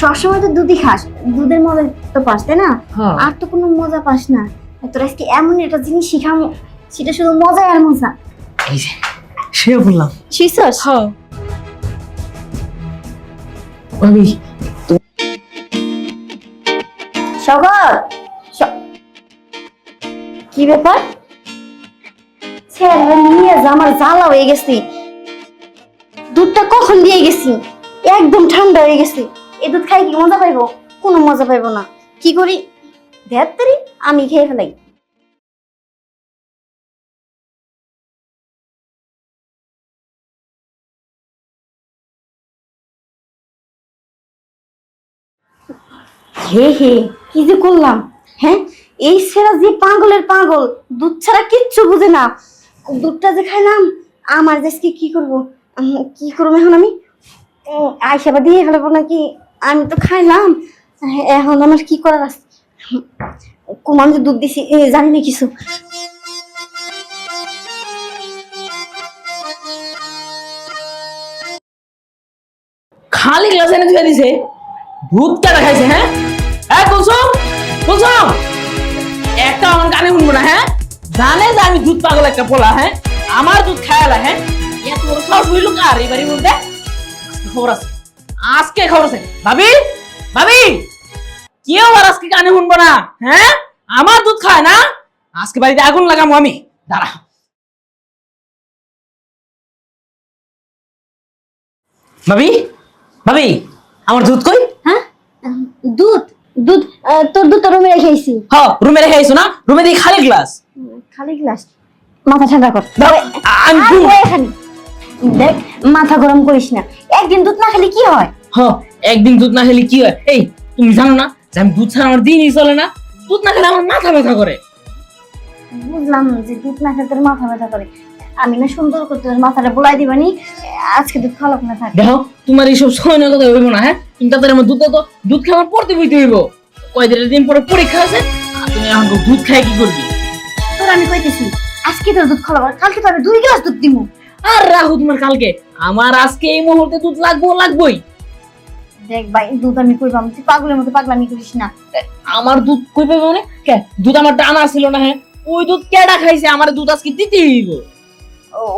সবসময় তো দুধই খাস। দুধের মজা তো পাস তাই না? হ্যাঁ। আর তো কোনো মজা পাস না। তোর আজকে এমন একটা জিনিস শিখামো সেটা শুধু মজা আর মজা। এই যে সে বললাম। শিখছস হ্যাঁ। ভাবি সগর কি ব্যাপার? ছেলে নিয়ে আমার জ্বালা হয়ে গেছে। দুধটা কখন দিয়ে গেছি? একদম ঠান্ডা হয়ে গেছে। এই দুধ খাই কি মজা পাইবো? কোনো মজা পাইবো না। কি করি? দেয়াত্তারি আমি খেয়ে ফেলাই। হে হে কি যে করলাম? হ্যাঁ? এই ছেড়া যে পাগলের পাগল দুধ ছাড়া কিচ্ছু বুঝে না। দুধটা যে খাইলাম আমার দেশকে কি করব? কি করব এখন আমি? উম, আইসা বা দিয়ে ফেলব নাকি? আমি তো খাইলাম। এখন আমার কি করার আছে? কুমান যে দুধ দিছি এ, জানি না কিছু। খালি গ্লাস এনে ধুয়ে দিছে। দুধ কেন খাইছে হ্যাঁ? হ্যাঁ বলছো বলছো একটা আমার কানে শুনব না হ্যাঁ? জানে যে আমি দুধ পাগল একটা পোলা হ্যাঁ? আমার দুধ খায়ালা হ্যাঁ? এত বড় সাহস হইল কার বাড়ির মধ্যে? খবর আছে। আজকে খবর আছে। ভাবি? ভাবি? কেউ আর আজকে কানে শুনব না হ্যাঁ? আমার দুধ খায় না? আজকে বাড়িতে আগুন লাগামো আমি। দাঁড়া। ভাবি? ভাবি আমার দুধ কই? হ্যাঁ? দুধ দুধ তোর দুধ রুমে রেখে আইছি। হ রুমে রেখে আইছো না? রুমে দিয়ে খালি গ্লাস। খালি গ্লাস মাথা ঠান্ডা কর। আমি দেখ মাথা গরম করিস না। একদিন দুধ না খেলে কি হয়? হ একদিন দুধ না খেলে কি হয়? এই তুমি জানো না যে আমি দুধ ছাড়া আমার দিনই চলে না? দুধ না খেলে আমার মাথা ব্যথা করে। বুঝলাম যে দুধ না খেলে তোর মাথা ব্যথা করে। আমি না সুন্দর করে তোর মাথাটা বুলাই দিবানি আজকে দুধ খাওয়াক না থাক। দেখো তোমার এইসব সময় না কথা হইব না হ্যাঁ? তুমি তাদের আমার দুধ তো দুধ আমার পড়তে বইতে হইব। কয়দিনের দিন পরে পরীক্ষা আছে তুমি এখন দুধ খাই কি করবি? তোর আমি কইতেছি আজকে তোর দুধ খাওয়াবো কালকে তো আমি দুই গ্লাস দুধ দিমু। আর রাহু তোমার কালকে। আমার আজকে এই মুহূর্তে দুধ লাগবো লাগবোই। দেখ ভাই দুধ আমি কইবাম তুই পাগলের মতো পাগলামি করিস না। আমার দুধ কই পাবে মানে? কে? দুধ আমার টানা ছিল না হ্যাঁ? ওই দুধ কেডা খাইছে? আমার দুধ আজকে দিতে হইব।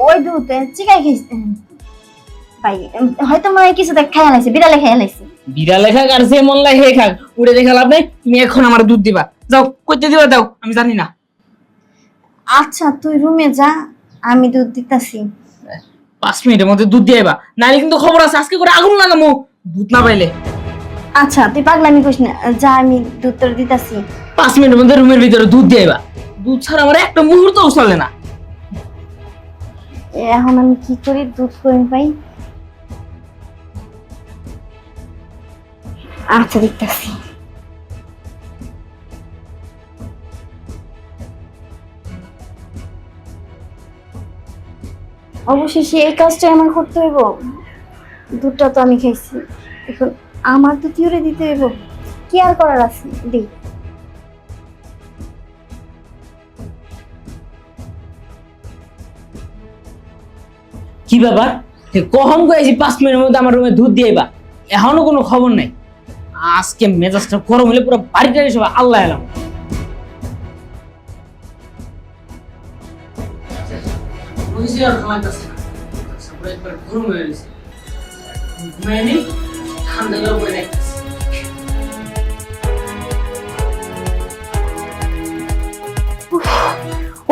ওই দুধ চিকাই উম, ভাই হয়তো মনে কিছু দেখ খাইয়া লাইছে বিড়ালে খাইয়া লাইছে। বিড়ালে খাক আর যে মন লাগে হে খাক। উড়ে দেখা লাভ নেই তুমি এখন আমার দুধ দিবা। যাও কইতে দিবা দাও আমি জানি না। আচ্ছা তুই রুমে যা আমি দুধ দিতাছি। পাঁচ মিনিটের মধ্যে দুধ দিয়ে আইবা। নাইলে কিন্তু খবর আছে আজকে করে আগুন লাগামো। দুধ না পাইলে। আচ্ছা তুই পাগলামি করিস না। যা আমি দুধ তোর দিতাছি। পাঁচ মিনিটের মধ্যে রুমের ভিতরে দুধ দিয়ে আইবা। দুধ ছাড়া আমার একটা মুহূর্তও চলে না। এখন আমি কি করি? দুধ করে পাই? আচ্ছা দেখতেছি। অবশেষে এই কাজটা আমার করতে হইব। দুধটা তো আমি খাইছি। এখন আমার দুধ ইউরে দিতে হইব। কি আর করার আছে? দিই কি ব্যাপার? কখন কয়েছি পাঁচ মিনিটের মধ্যে আমার রুমে দুধ দিয়ে এখনও কোনো খবর নাই। আজকে মেজাজটা গরম হলে পুরো বাড়িটা সব আল্লাহ এলাম।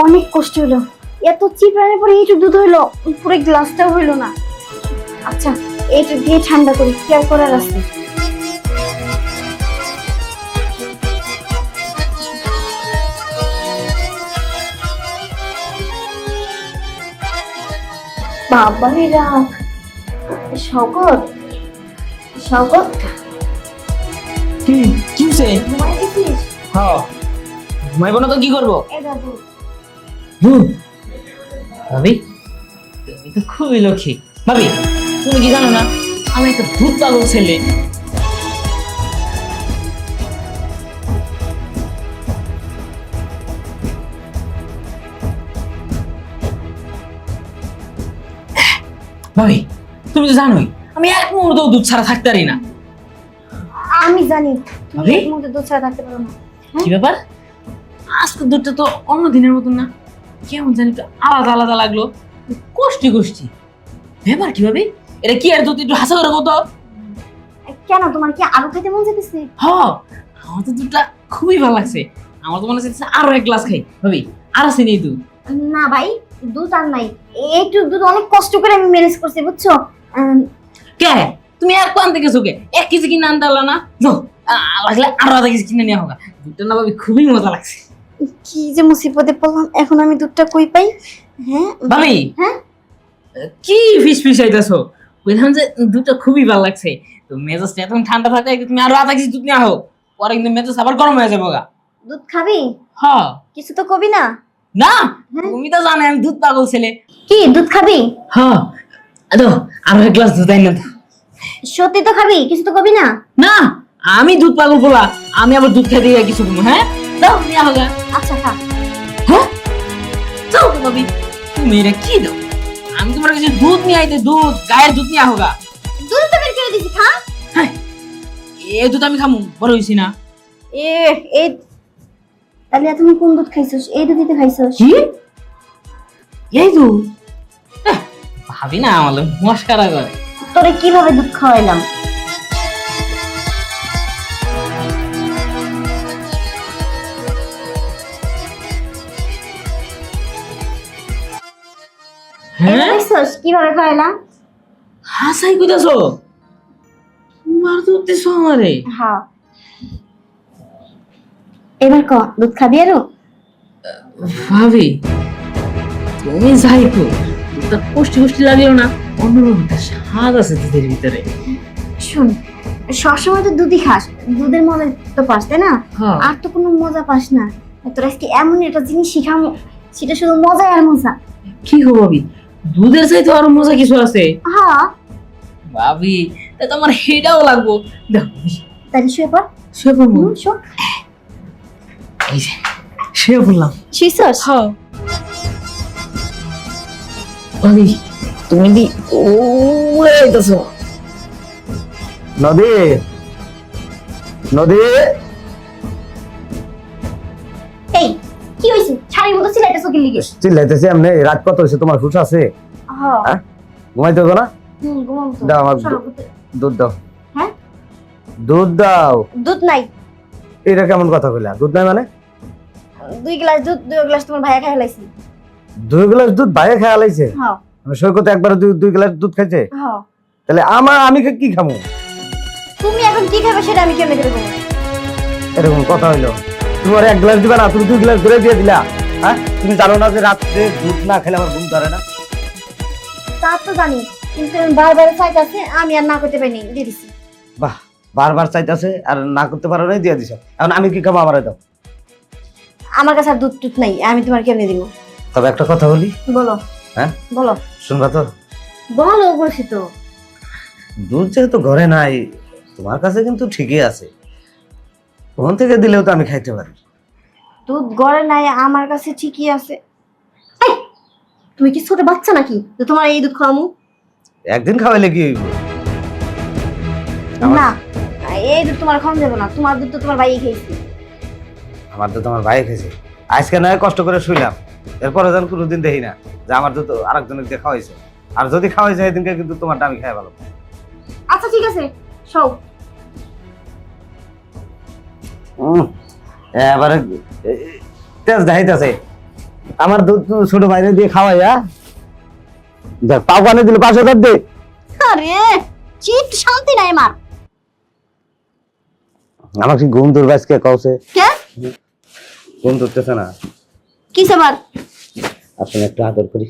অনেক কষ্ট হলো। এত চিপড়ানোর পরে এইটুক দুধ হইল পুরো গ্লাসটাও হইল না। আচ্ছা এইটুক দিয়ে ঠান্ডা করি, কি আর করার আছে? বাবা রে রাখ শকত শকত কি কি সে ঘুমাই গেছিস? হ্যাঁ। ঘুমাইব না তো কি করব? এ দাদু। দুধ ভাবি তুমি তো খুবই লক্ষ্মী। ভাবি তুমি কি জানো না আমি একটা ভূত পাগল ছেলে। ভাবি তুমি তো জানোই আমি এক মুহূর্ত দুধ ছাড়া থাকতে পারি না। আমি জানি তুমি ভাবি? এর মধ্যে দুধ ছাড়া থাকতে পারো না। কি ব্যাপার? আজকে দুধটা তো অন্য দিনের মতন না। কেমন জানি তো আলাদা আলাদা লাগল। কষ্টি কষ্টি। ব্যাপার কি ভাবি? এটা কি আর দুধ একটু হাসা করে কত কেন তোমার কি আলু খেতে মন যেতেছে হ আমার তো দুধটা খুবই ভালো লাগছে। আমার তো মনে হচ্ছে আরও এক গ্লাস খাই। ভাবি আর আছে নেই দুধ। না ভাই দুধ আর নাই। একটু দুধ অনেক কষ্ট করে আমি ম্যানেজ করছি বুঝছ? কে? তুমি এক পান থেকে চোখে এক কেজি কিনে আনতে পারল না? লাগলে আরও আধা কেজি কিনে নেওয়া হোক দুধটা না ভাবি খুবই মজা লাগছে। কি যে মুসিবতে পড়লাম এখন আমি দুধটা কই পাই? হ্যাঁ? ভাবি? হ্যাঁ? কি ফিস ফিস আইতাছো বললাম যে দুধটা খুবই ভালো লাগছে। তো মেজাজটা এখন ঠান্ডা থাকে তুমি আরও আধা কেজি দুধ নেওয়া হোক পরে কিন্তু মেজাজ আবার গরম হয়ে যাব গা। দুধ খাবি? হ। কিছু তো কবি না? না হ্যাঁ? তুমি তো জানো আমি দুধ পাগল ছেলে। কি দুধ খাবি? হ আদো আরও এক গ্লাস দুধ আইন না সত্যি তো খাবি কিছু তো কবি না? না আমি দুধ পাগল বলা আমি আবার দুধ খেতে গিয়ে কিছু হ্যাঁ? দাও নেওয়া হোক আচ্ছা খা। হ্যাঁ? ভাবি তুমি এটা কি দাও? আমি তোমার কাছে দুধ নিয়ে আইতে দুধ গায়ের দুধ নিয়ে হোগা দুধ তো বের করে দিছি খা। হ্যাঁ এই দুধ আমি খামু বড় হইছি না। এ এই তাহলে তুমি কোন দুধ খাইছস? এই দুধ দিতে খাইছস। কি? এই দুধ? ভাবি না আমার মস্কারা করে। তোরে কীভাবে দুধ খাওয়াইলাম? হ্যাঁ? খাইছস? কীভাবে খাওয়াইলাম? হাসাই কইতাছ? তোমার দুধ দিছো আমারে। হ্যাঁ। এবার ক দুধ খাবি আরও? ভাবি তুমি যাই কো দুধটা পুষ্টি পুষ্টি লাগেও না। অন্যরকম একটা স্বাদ আছে দুধের ভিতরে। শোন সবসময় তো দুধই খাস। দুধের মজা তো পাস তাই না। আর তো কোনো মজা পাস না। তোর আজকে এমন একটা জিনিস শিখামো সেটা শুধু মজা আর মজা। কি গো ভাবি? দুধের চাইতে আরও মজা কিছু আছে? হ্যাঁ ভাবি তা তোমার হেটাও লাগবো। দেখো তাহলে শুয়ে পড়। সে বলব হুম, শো এই যে সে বললাম শুইছস হ্যাঁ। তুমি দি নদী নদী। এই কি হইছে? শাড়ির মতো সিলাইটা চোখের লিগে চিল্লাইতেছি এমনি রাত কত হয়েছে তোমার হুশ আছে? হ্যাঁ? ঘুমাইতে হবে না? হুম ঘুমাম দাও আমার দুধ দাও। হ্যাঁ? দুধ দাও। দুধ নাই। এটা কেমন কথা কইলা? দুধ নাই মানে? দুই গ্লাস দুধ দুই গ্লাস তোমার ভাইয়া খাই লাইছি। দুই গ্লাস দুধ খেয়া লাইছে? হ্যাঁ। সৈকত একবার দুই দুই গ্লাস দুধ খাইছে? হ্যাঁ। তাহলে আমার আমি কি খামু? তুমি এখন কি খাবে সেটা আমি কেমনে দেবো এরকম কথা হইল। তুমি আর এক গ্লাস দিবা না তুমি দুই গ্লাস ধরে দিয়ে দিলা। হ্যাঁ? তুমি জানো না যে রাত্রে দুধ না খেলে আমার ঘুম ধরে না? তা তো জানি কিন্তু বারবার চাইতেছে আমি আর না করতে পারিনি দিয়ে দিছি। বাহ বারবার চাইতেছে আর না করতে পারো নাই দিয়ে দিছ। এখন আমি কি খাব আমার দাও। আমার কাছে আর দুধ টুধ নাই আমি তোমার কেমনে দিব? তবে একটা কথা বলি। বলো। হ্যাঁ? বলো। শুনবা তো? বলো বলছি তো। দুধ যেহেতু ঘরে নাই তোমার কাছে কিন্তু ঠিকই আছে। ওখান থেকে দিলেও তো আমি খাইতে পারি। দুধ গড়ে নাই আমার কাছে ঠিকই আছে। তুমি কি ছোট বাচ্চা নাকি? যে তোমার এই দুধ খাওয়ামু। একদিন খাওয়াইলে কি হইব? না এই দুধ তোমার খাওয়ানো যাবে না। তোমার দুধ তো তোমার ভাই খেয়েছি আমার তো তোমার ভাই খেয়েছে আজকে নয় কষ্ট করে শুইলাম। এরপরে যেন কোনোদিন দেখি না যে আমার দুধ আরেকজনের দিয়ে খাওয়াইছে। আর যদি খাওয়াইছে সেদিনকে কিন্তু তোমারটা আমি খাই ভালো আচ্ছা ঠিক আছে। সব এবারে তেজ দেখাইতেছে। আমার দুধ ছোট বাইরে দিয়ে খাওয়াইয়া দেখ পাও কানে দিলে পাঁচশো টাকা দে। আরে চিট শান্তি নাই আমার। আমার কি ঘুম দূর বাজকে কওছে। কে? ঘুম ধরতেছে না। কি আবার আপনি একটু আদর করি।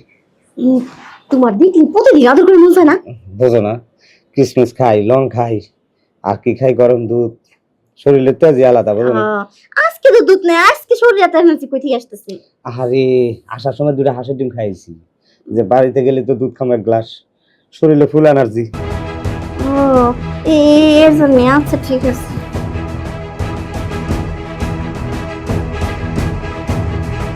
তোমার দিদি প্রতিদিন আদর করে মন না? বোঝো না কিসমিস খাই লং খাই আর কি খাই গরম দুধ? শরীরে তেজি আলাদা বোঝো না। আজকে তো দুধ নেই আজকে শরীর এত এনার্জি কই থেকে আসতেছে? আরে আসার সময় দুটো হাঁসের ডিম খাইছি। যে বাড়িতে গেলে তো দুধ খাম এক গ্লাস শরীরে ফুল এনার্জি ও জন্য আচ্ছা ঠিক আছে।